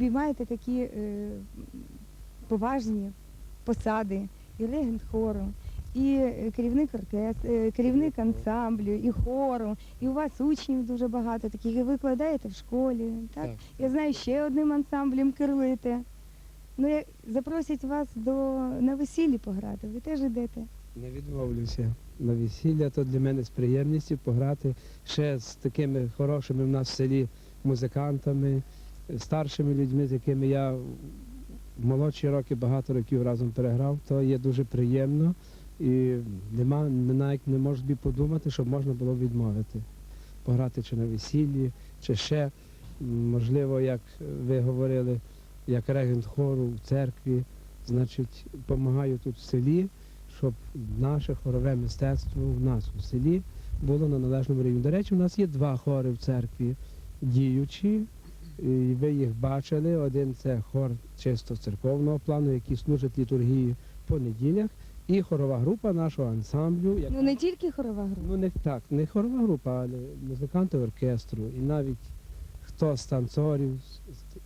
обіймаєте такі е, поважні посади, і регент хору, і е, керівник оркестру, керівник ансамблю, і хору, і у вас учнів дуже багато таких, і ви викладаєте в школі. Так? Так. Я знаю, ще одним ансамблем керуєте. Ну, я- запросять вас до, на весіллі пограти, ви теж йдете. Не відмовлюся. На весілля то для мене з приємністю пограти ще з такими хорошими в нас в селі музикантами, старшими людьми, з якими я в молодші роки багато років разом переграв, то є дуже приємно. І нема, не- навіть не можу подумати, щоб можна було відмовити. Пограти чи на весіллі, чи ще, можливо, як ви говорили, як регент хору в церкві, значить, допомагаю тут в селі, щоб наше хорове мистецтво в нас у селі було на належному рівні. До речі, у нас є два хори в церкві діючі, і ви їх бачили. Один це хор чисто церковного плану, який служить літургії по неділях, і хорова група нашого ансамблю. Ну не тільки хорова група. Ну не так, не хорова група, але музиканти оркестру. І навіть хто з танцорів,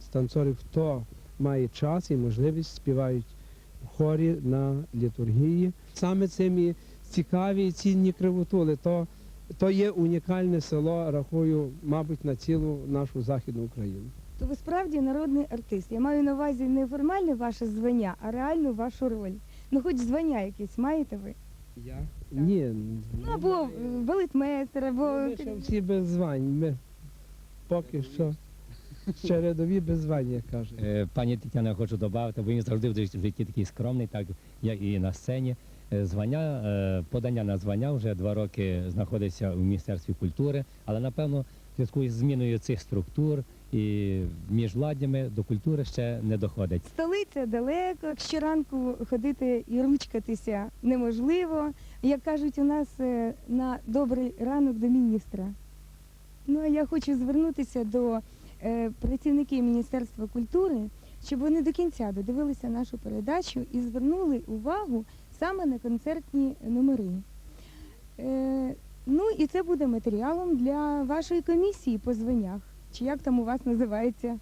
з танцорів, хто має час і можливість співають в хорі на літургії. Саме цим і цікаві і цінні кривотули. То, то є унікальне село, рахую, мабуть, на цілу нашу західну Україну. То ви справді народний артист. Я маю на увазі не формальне ваше звання, а реальну вашу роль. Ну, хоч звання якесь маєте ви. Я? Ні. Ну, або балетмейстер, або Ми ще всі без звань. Ми поки що ще рядові без звань, як кажуть. Е, Пані Тетяна, хочу додати, бо він завжди в житті такий скромний, так як і на сцені. Е, Звання, е, подання на звання вже два роки знаходиться у Міністерстві культури, але напевно в зв'язку з зміною цих структур і міжвладдями до культури ще не доходить. столиця далеко. Щоранку ходити і ручкатися неможливо. Як кажуть у нас е, на добрий ранок до міністра. Ну а я хочу звернутися до працівників Міністерства культури, щоб вони до кінця додивилися нашу передачу і звернули увагу саме на концертні номери. Е, ну і це буде матеріалом для вашої комісії по званнях. Чи як там у вас називається?